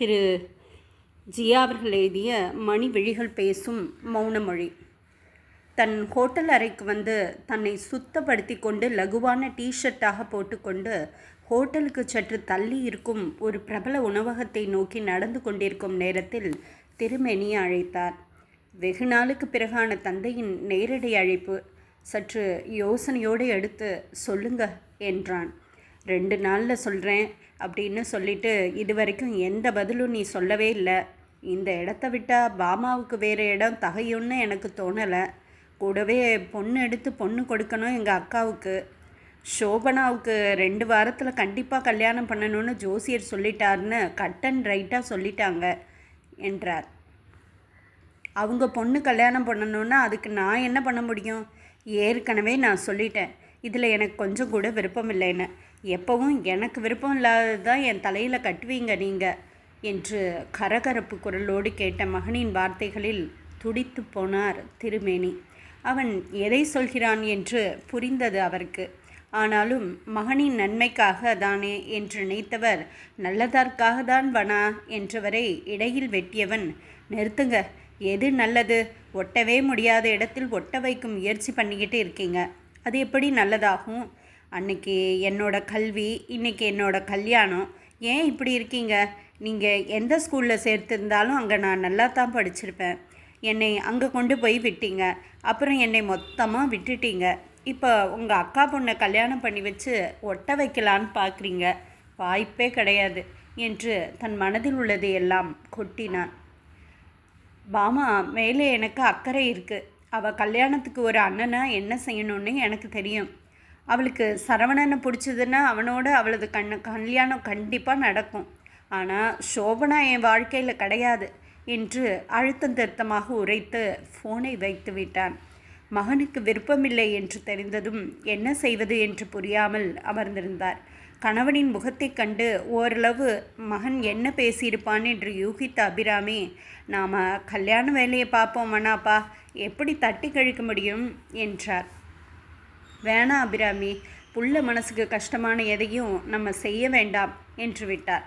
திரு ஜியா அவர்கள் எழுதிய மணி விழிகள் பேசும் மௌனமொழி. தன் ஹோட்டல் அறைக்கு வந்து தன்னை சுத்தப்படுத்தி கொண்டு லகுவான டீஷர்ட்டாக போட்டுக்கொண்டு ஹோட்டலுக்கு சற்று தள்ளி இருக்கும் ஒரு பிரபல உணவகத்தை நோக்கி நடந்து கொண்டிருக்கும் நேரத்தில் திருமேனியை அழைத்தார். வெகு நாளுக்கு பிறகான தந்தையின் நேரடி அழைப்பு. சற்று யோசனையோடு எடுத்து சொல்லுங்க என்றான். ரெண்டு நாளில் சொல்கிறேன் அப்படின்னு சொல்லிட்டு இது வரைக்கும் எந்த பதிலும் நீ சொல்லவே இல்லை. இந்த இடத்த விட்டால் பாமாவுக்கு வேறு இடம் தகையும்னு எனக்கு தோணலை. கூடவே பொண்ணு எடுத்து பொண்ணு கொடுக்கணும் எங்கள் அக்காவுக்கு. சோபனாவுக்கு ரெண்டு வாரத்தில் கண்டிப்பாக கல்யாணம் பண்ணணும்னு ஜோசியர் சொல்லிட்டாருன்னு கட் அண்ட் ரைட்டாக சொல்லிட்டாங்க என்றார். அவங்க பொண்ணு கல்யாணம் பண்ணணுன்னா அதுக்கு நான் என்ன பண்ண முடியும்? ஏற்கனவே நான் சொல்லிட்டேன். இதில் எனக்கு கொஞ்சம் கூட விருப்பம் இல்லைன்னு. எப்பவும் எனக்கு விருப்பம் இல்லாதது தான் என் தலையில் கட்டுவீங்க நீங்கள் என்று கரகரப்பு குரலோடு கேட்ட மகனின் வார்த்தைகளில் துடித்து போனார் திருமேனி. அவன் எதை சொல்கிறான் என்று புரிந்தது அவருக்கு. ஆனாலும் மகனின் நன்மைக்காக தானே என்று நினைத்தவர் நல்லதற்காக தான் வனா என்றவரை இடையில் வெட்டியவன் நிறுத்துங்க எது நல்லது? ஒட்டவே முடியாத இடத்தில் ஒட்ட வைக்கும் முயற்சி பண்ணிக்கிட்டு இருக்கீங்க. அது எப்படி நல்லதாகும்? அன்னைக்கு என்னோட கல்வி இன்னைக்கு என்னோடய கல்யாணம். ஏன் இப்படி இருக்கீங்க? நீங்கள் எந்த ஸ்கூலில் சேர்த்துருந்தாலும் அங்கே நான் நல்லா தான் படிச்சிருப்பேன். என்னை அங்கே கொண்டு போய் விட்டீங்க. அப்புறம் என்னை மொத்தமாக விட்டுட்டீங்க. இப்போ உங்கள் அக்கா பொண்ணை கல்யாணம் பண்ணி வச்சு ஒட்ட வைக்கலான்னு பார்க்குறீங்க வாய்ப்பே கிடையாது என்று தன் மனதில் உள்ளது எல்லாம் கொட்டினான். பாமா மேலே எனக்கு அக்கறை இருக்குது அவள் கல்யாணத்துக்கு ஒரு அண்ணனை என்ன செய்யணும்னு எனக்கு தெரியும். அவளுக்கு சரவணனை பிடிச்சதுன்னா அவனோட அவளது கண் கல்யாணம் கண்டிப்பாக நடக்கும். ஆனால் சோபனா என் வாழ்க்கையில் கிடையாது என்று அழுத்தம் திருத்தமாக உரைத்து ஃபோனை வைத்து விட்டான். மகனுக்கு விருப்பமில்லை என்று தெரிந்ததும் என்ன செய்வது என்று புரியாமல் அமர்ந்திருந்தார். கணவனின் முகத்தைக் கண்டு ஓரளவு மகன் என்ன பேசியிருப்பான் என்று யூகித்த அபிராமி நாம் கல்யாண வேலையை பார்ப்போம் வேணாப்பா எப்படி தட்டி கழிக்க முடியும்? என்றார். வேணாம் அபிராமி புள்ள மனசுக்கு கஷ்டமான எதையும் நம்ம செய்ய வேண்டாம் என்று விட்டார்.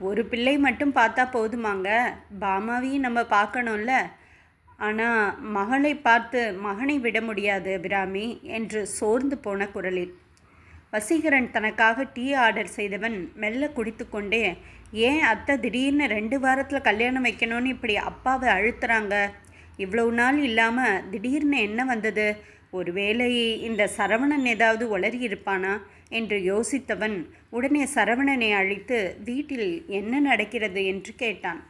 ஒரு பிள்ளை மட்டும் பார்த்தா போதுமாங்க. பாமாவையும் நம்ம பார்க்கணும்ல. ஆனால் மகளை பார்த்து மகனை விட முடியாது அபிராமி என்று சோர்ந்து போன குரலில். வசீகரன் தனக்காக டீ ஆர்டர் செய்தவன் மெல்ல குடித்துக்கொண்டே ஏன் அத்தை திடீர்னு ரெண்டு வாரத்தில் கல்யாணம் வைக்கணும்னு இப்படி அப்பாவை அழுத்துறாங்க? இவ்வளவு நாள் இல்லாமல் திடீர்னு என்ன வந்தது? ஒருவேளை இந்த சரவணன் ஏதாவது உளறி இருப்பானா? என்று யோசித்தவன் உடனே சரவணனை அழைத்து வீட்டில் என்ன நடக்கிறது? என்று கேட்டான்.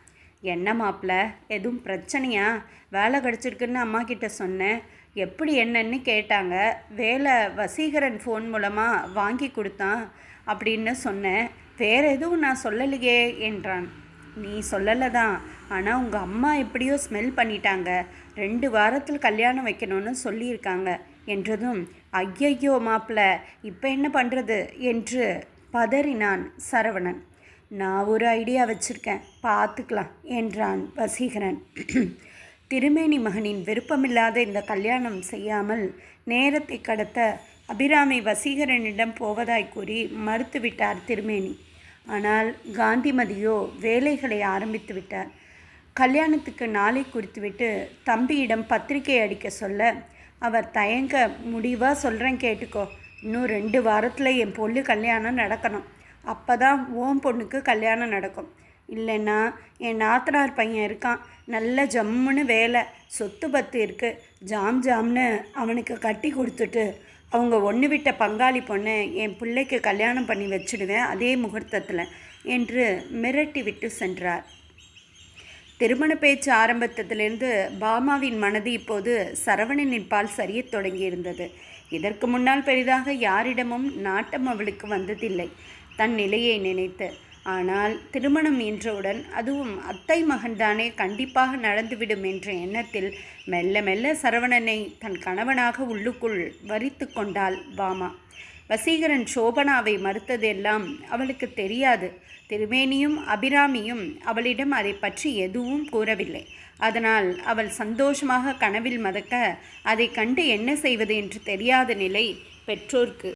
என்ன மாப்பிள்ள எதுவும் பிரச்சனையா? வேலை கிடச்சிருக்குன்னு அம்மா கிட்ட சொன்னேன் எப்படி என்னன்னு கேட்டாங்க. வேலை வசீகரன் ஃபோன் மூலமாக வாங்கி கொடுத்தான் அப்படின்னு சொன்னேன் வேறு எதுவும் நான் சொல்லலையே என்றான். நீ சொல்லலை தான் ஆனால் உங்கள் அம்மா எப்படியோ ஸ்மெல் பண்ணிட்டாங்க. ரெண்டு வாரத்தில் கல்யாணம் வைக்கணும்னு சொல்லியிருக்காங்க என்றதும் ஐயையோ மாப்பிள்ள இப்போ என்ன பண்ணுறது என்று பதறினான் சரவணன். நான் ஒரு ஐடியா வச்சுருக்கேன். பார்த்துக்கலாம் என்றான் வசீகரன். திருமேனி மகனின் விருப்பமில்லாத இந்த கல்யாணம் செய்யாமல் நேரத்தை கடத்த அபிராமி வசீகரனிடம் போவதாய் கூறி மறுத்துவிட்டார் திருமேனி. ஆனால் காந்திமதியோ வேலைகளை ஆரம்பித்து விட்டார். கல்யாணத்துக்கு நாளை குறித்துவிட்டு தம்பியிடம் பத்திரிகை அடிக்க சொல்ல அவர் தயங்க முடிவாக சொல்கிறேன் கேட்டுக்கோ. இன்னும் ரெண்டு வாரத்தில் என் பொண்ணு கல்யாணம் நடக்கணும். அப்போ தான் ஓம் பொண்ணுக்கு கல்யாணம் நடக்கும். இல்லைன்னா என் நாத்தனார் பையன் இருக்கான். நல்ல ஜம்முன்னு வேலை. சொத்து பத்து இருக்குது ஜாம் ஜாம்னு அவனுக்கு கட்டி கொடுத்துட்டு அவங்க ஒன்று விட்ட பங்காளி பொண்ணு என் பிள்ளைக்கு கல்யாணம் பண்ணி வச்சுடுவேன் அதே முகூர்த்தத்தில் என்று மிரட்டி விட்டு சென்றார். திருமண பேச்சு ஆரம்பத்திலிருந்து பாமாவின் மனது இப்போது சரவணனின் பால் சரியத் தொடங்கியிருந்தது. இதற்கு முன்னால் பெரிதாக யாரிடமும் நாட்டம் அவளுக்கு வந்ததில்லை. தன் நிலையை நினைத்து ஆனால் திருமணம் என்றவுடன் அதுவும் அத்தை மகன்தானே கண்டிப்பாக நடந்துவிடும் என்ற எண்ணத்தில் மெல்ல மெல்ல சரவணனை தன் கணவனாக உள்ளுக்குள் வரித்து கொண்டாள் பாமா. வசீகரன் சோபனாவை மறுத்ததெல்லாம் அவளுக்கு தெரியாது. திருமேனியும் அபிராமியும் அவளிடம் அதை பற்றி எதுவும் கூறவில்லை. அதனால் அவள் சந்தோஷமாக கனவில் மதக்க அதை கண்டு என்ன செய்வது என்று தெரியாத நிலை பெற்றோர்க்கு.